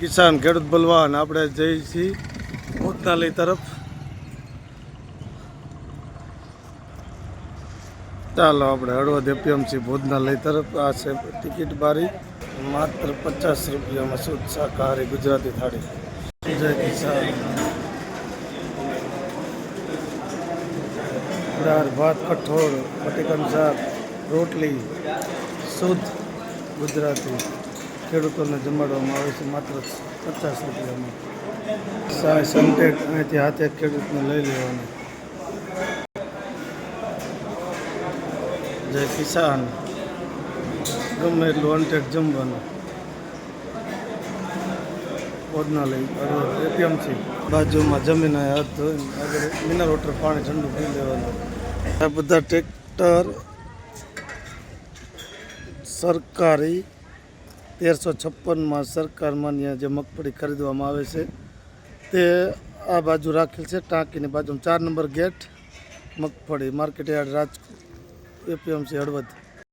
કિસાન ખેડૂત બલવાન, આપણે જઈએ છીએ ભૂતનાલય તરફ. ચાલો, આપણે હળવદ એપીએમસી ભોજનાલય તરફ. આ છે ટિકિટ બારી, માત્ર પચાસ રૂપિયામાં શુદ્ધ શાકાહારી ગુજરાતી થાળી. જય કિસાન. દાળ, ભાત, કઠોળ બટેકાનું શાક, રોટલી, શુદ્ધ ગુજરાતી. ખેડૂતોને જમાડવામાં આવે છે માત્ર પચાસ રૂપિયામાં. સાય સનટેક અહીંથી હાથે ખેડૂતને લઈ લેવાનું. જય કિસાન. ગમે એટલું અનટેક જમવાનું. ભોજનાલય એપીએમસી. બાજુમાં જમીન હાથ ધોઈને આગળ મિનરલ વોટર, પાણી ઠંડુ પી લેવાનું. આ બધા ટ્રેક્ટર સરકારી તેરસો છપ્પનમાં સરકાર માન્ય જે મગફળી ખરીદવામાં આવે છે, તે આ બાજુ રાખેલ છે, ટાંકીની બાજુમાં ચાર નંબર ગેટ, મગફળી market yard Rajkot, APMC Halvad.